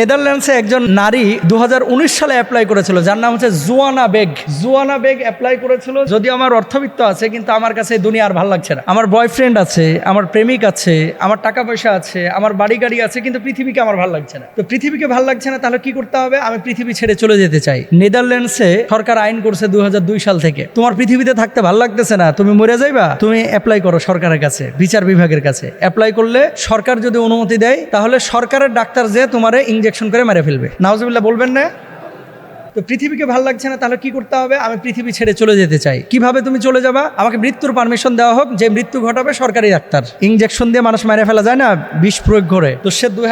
নেদারল্যান্ডসে একজন নারী দু হাজার উনিশ সালে অ্যাপ্লাই করেছিল, যার নাম হচ্ছে জুয়ানা বেগ। জুয়ানা বেগ অ্যাপ্লাই করেছিল, যদি আমার অর্থবিত্ত আছে, কিন্তু আমার কাছে দুনিয়া আর ভালো লাগছে না। আমার বয়ফ্রেন্ড আছে, আমার প্রেমিক আছে, আমার টাকা পয়সা আছে, আমার বাড়ি গাড়ি আছে, কিন্তু পৃথিবীকে আমার ভালো লাগছে না। তো পৃথিবীকে ভালো লাগছে না, তাহলে কি করতে হবে? আমি পৃথিবী ছেড়ে চলে যেতে চাই। নেদারল্যান্ডসে সরকার আইন করছে দু হাজার দুই সাল থেকে। তোমার পৃথিবীতে থাকতে ভালো লাগতেছে না, তুমি মরে যাইবা? তুমি অ্যাপ্লাই করো সরকারের কাছে, বিচার বিভাগের কাছে। অ্যাপ্লাই করলে সরকার যদি অনুমতি দেয়, তাহলে সরকারের ডাক্তার যে তোমারে ইঞ্জেকশন করে মেরে ফেলবে। নাওজিবুল্লাহ বলবেন না। তো পৃথিবীকে ভালো লাগছে না, তাহলে কি করতে হবে? আমি পৃথিবী ছেড়ে চলে যেতে চাই। কীভাবে তুমি চলে যাবা? আমাকে মৃত্যুর পারমিশন দেওয়া হোক, যে মৃত্যু ঘটাবে সরকারি ডাক্তার। ইঞ্জেকশন দিয়ে মানুষ মেরে ফেলা যায় না? বিষ প্রয়োগ করে। তো সে দুই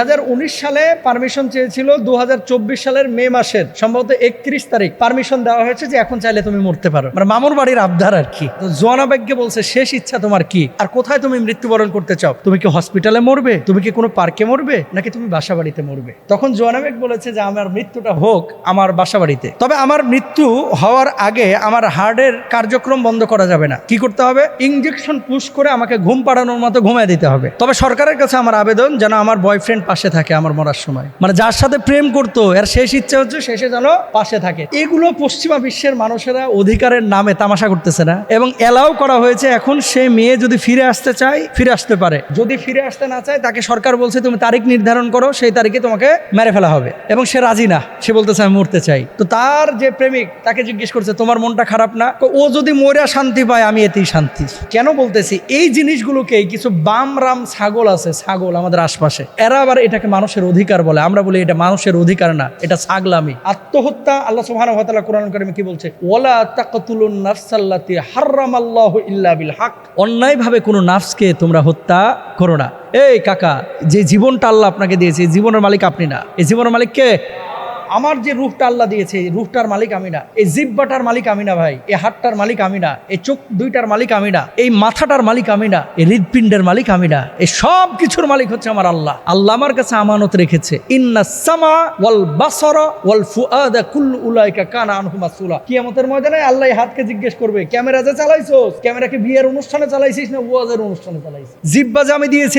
সালে পারমিশন চেয়েছিল দুহাজার চব্বিশ সালের মে মাসের, সম্ভবত একত্রিশ তারিখ পারমিশন দেওয়া হয়েছে যে এখন চাইলে তুমি মরতে পারো। মানে মামুর বাড়ির আবদার আর কি। তো জোয়ানা বেগকে বলছে, শেষ ইচ্ছা তোমার কি? আর কোথায় তুমি মৃত্যুবরণ করতে চাও? তুমি কি হসপিটালে মরবে? তুমি কি কোনো পার্কে মরবে? নাকি তুমি বাসা বাড়িতে মরবে? তখন জোয়ানা বেগ বলেছে যে, আমার মৃত্যুটা হোক, আমার বাসা বাড়িতে। তবে আমার মৃত্যু হওয়ার আগে আমার হার্টের কার্যক্রম বন্ধ করা যাবে না। কি করতে হবে? ইঞ্জেকশন পুশ করে আমাকে ঘুম পাড়ানোর মতো ঘুমিয়ে দিতে হবে। তবে সরকারের কাছে আমার আবেদন যেন আমার বয়ফ্রেন্ড পাশে থাকে আমার মরার সময়। মানে যার সাথে প্রেম করতো, এর শেষ ইচ্ছে হচ্ছে শেষে যেন পাশে থাকে। এগুলো পশ্চিমা বিশ্বের মানুষেরা অধিকারের নামে তামাশা করতেছে না। এবং এলাও করা হয়েছে এখন সে মেয়ে যদি ফিরে আসতে চায়, ফিরে আসতে পারে। যদি ফিরে আসতে না চায়, তাকে সরকার বলছে, তুমি তারিখ নির্ধারণ করো, সেই তারিখে তোমাকে মেরে ফেলা হবে। এবং সে রাজি না। সে বলতেছে, আমি মরতে চাই। তো তার যে প্রেমিক, তাকে জিজ্ঞেস করছে, তোমার মনটা খারাপ না? ও যদি মরে শান্তি পায়, আমি এতেই শান্তি। কেন বলতেছি? এই জিনিসগুলোকে কিছু বাম রাম ছাগল আছে, ছাগল আমাদের আশপাশে। এরা আবার এটাকে মানুষের অধিকার বলে। আমরা বলি এটা মানুষের অধিকার না, এটা ছাগলামি। আত্মহত্যা, আল্লাহ তাআলা কোরআন কারিমে কি বলছে? ওয়ালা তাকতুলুন নাফসাল্লাতী হারামাল্লাহু ইল্লা বিল হক। অন্যায়ভাবে কোনো নাফসকে তোমরা হত্যা করো না। এই কাকা, যে জীবনটা আল্লাহ আপনাকে দিয়েছে জীবনের মালিক আপনি না। এই জীবনের মালিক কে? আমার যে রুফটা আল্লাহ দিয়েছে, এই রুহটার মালিক আমি না, এই জিব্বাটার মালিক আমি না ভাই, এই হাতটার মালিক আমি না, এই চোখ দুইটার মালিক আমি না, এই মাথাটার মালিক আমি না, এই হৃদপিণ্ডের মালিক আমি না, এই সব কিছুর মালিক হচ্ছে আমার আল্লাহ। আল্লাহ আমার কাছে আমানত রেখেছে কিয়ামতের ময়দানে আল্লাহ জিজ্ঞেস করবে, ক্যামেরা যে চালাইছোস? বিয়ের অনুষ্ঠানে চালাইছিস না অনুষ্ঠানে চালাইছিস? আমি দিয়েছি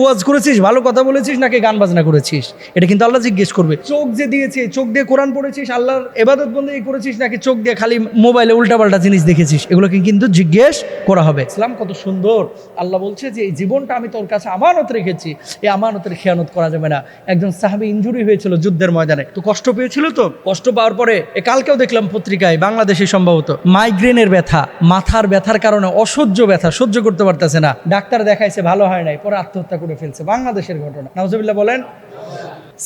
ওয়াজ করেছিস? ভালো কথা বলেছিস নাকি গান বাজনা করেছিস? এটা কিন্তু আল্লাহ জিজ্ঞেস করবে। চোখ যে দিয়েছি চোখ দিয়ে কোরআন পড়েছিস, আল্লাহর এবাদত বন্দী করেছিস, নাকি চোখ দিয়ে খালি মোবাইলে উল্টাপাল্টা জিনিস দেখেছিস? এগুলোকে কিন্তু জিজ্ঞেস করা হবে। ইসলাম কত সুন্দর। আল্লাহ বলছে যে, এই জীবনটা আমি তোর কাছে আমানত রেখেছি। এই আমানতের খেয়ানত করা যাবে না। একজন সাহাবি ইঞ্জুরি হয়েছিল যুদ্ধের ময়দানে। তো কষ্ট পেয়েছিল তো? কষ্ট পাওয়ার পরে, এ কালকেও দেখলাম পত্রিকায়, বাংলাদেশে সম্ভবত মাইগ্রেনের ব্যথা, মাথার ব্যথার কারণে অসহ্য ব্যথা, সহ্য করতে পারতেছে না। ডাক্তার দেখাইছে, ভালো হয় নাই। পরে আত্মহত্যা করে ফেলছে। বাংলাদেশের ঘটনা। নাউজুবিল্লাহ বলেন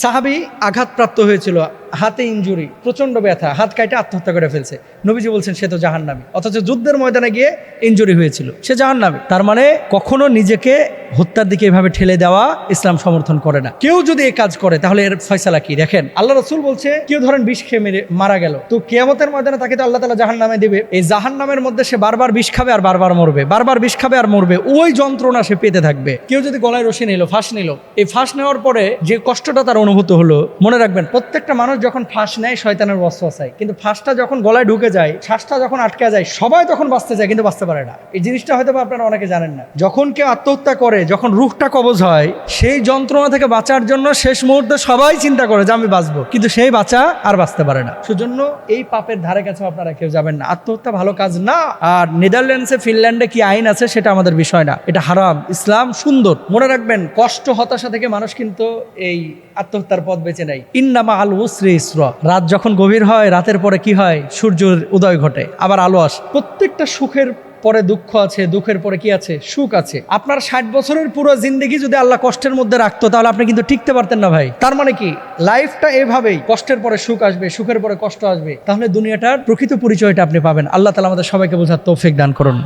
সাহাবি আঘাতপ্রাপ্ত হয়েছিল। হাতে ইঞ্জুরি প্রচণ্ড ব্যথা, হাত কাইটে আত্মহত্যা করে ফেলছে। নবীজি বলছেন, সে তো জাহান্নামী। অথচ যুদ্ধের ময়দানে গিয়ে ইঞ্জুরি হয়েছিল। সে জাহান্নামী। তার মানে কখনো নিজেকে হত্যার দিকে এভাবে ঠেলে দেওয়া ইসলাম সমর্থন করে না। কেউ যদি এই কাজ করে, তাহলে এর ফয়সালা কি? দেখেন, আল্লাহ রসুল বলছে, কেউ ধরেন বিষ খেয়ে মেরে, মারা গেল। তো কেয়ামতের ময়দানে তাকে তো আল্লাহ তালা জাহান নামে দেবে। এই জাহান নামের মধ্যে সে বারবার বিষ খাবে আর বারবার মরবে। বারবার বিষ খাবে আর মরবে। ওই যন্ত্রণা সে পেতে থাকবে। কেউ যদি গলায় রশি নিল, ফাঁস নিল, এই ফাঁস নেওয়ার পরে যে কষ্টটা তার অনুভূত হলো, মনে রাখবেন, প্রত্যেকটা মানুষ যখন ফাঁস নেয়, শয়তানের ওয়াসওয়াসায় কিন্তু ফাঁসটা যখন গলায় ঢুকে যায়, শ্বাসটা যখন আটকে যায়, সবাই তখন বাঁচতে চায়, কিন্তু বাঁচতে পারে না। এই জিনিসটা হয়তো আপনারা অনেকে জানেন না। যখন কেউ আত্মহত্যা করে, যখন রুখটা কবজ হয়, সেই যন্ত্রণা থেকে বাঁচার জন্য শেষ মুহূর্তে সবাই চিন্তা করে যে, আমি বাঁচবো। কিন্তু সেই বাঁচা আর বাঁচতে পারে না। সেজন্য এই পাপের ধারে কাছে আপনারা কেউ যাবেন না। আত্মহত্যা ভালো কাজ না। আর নেদারল্যান্ডসে, ফিনল্যান্ডে কি আইন আছে, সেটা আমাদের বিষয় না। এটা হারাম। ইসলাম সুন্দর। মনে রাখবেন, কষ্ট, হতাশা থেকে মানুষ কিন্তু এই আত্মহত্যার পথ বেছে নেয়। ইন্নামা আল উসরে ইসর। রাত যখন গভীর হয়, রাতের পরে কি হয়? সূর্যের উদয় ঘটে, আবার আলো আসে। প্রত্যেকটা সুখের পরে দুঃখ আছে, দুঃখের পরে কি আছে? সুখ আছে। আপনার ষাট বছরের পুরো জিন্দগি যদি আল্লাহ কষ্টের মধ্যে রাখতো, তাহলে আপনি কিন্তু টিকতে পারতেন না ভাই। তার মানে কি? লাইফটা এভাবেই, কষ্টের পরে সুখ আসবে, সুখের পরে কষ্ট আসবে। তাহলে দুনিয়াটার প্রকৃত পরিচয়টা আপনি পাবেন। আল্লাহ তালা আমাদের সবাইকে বোঝার তৌফিক দান করুন।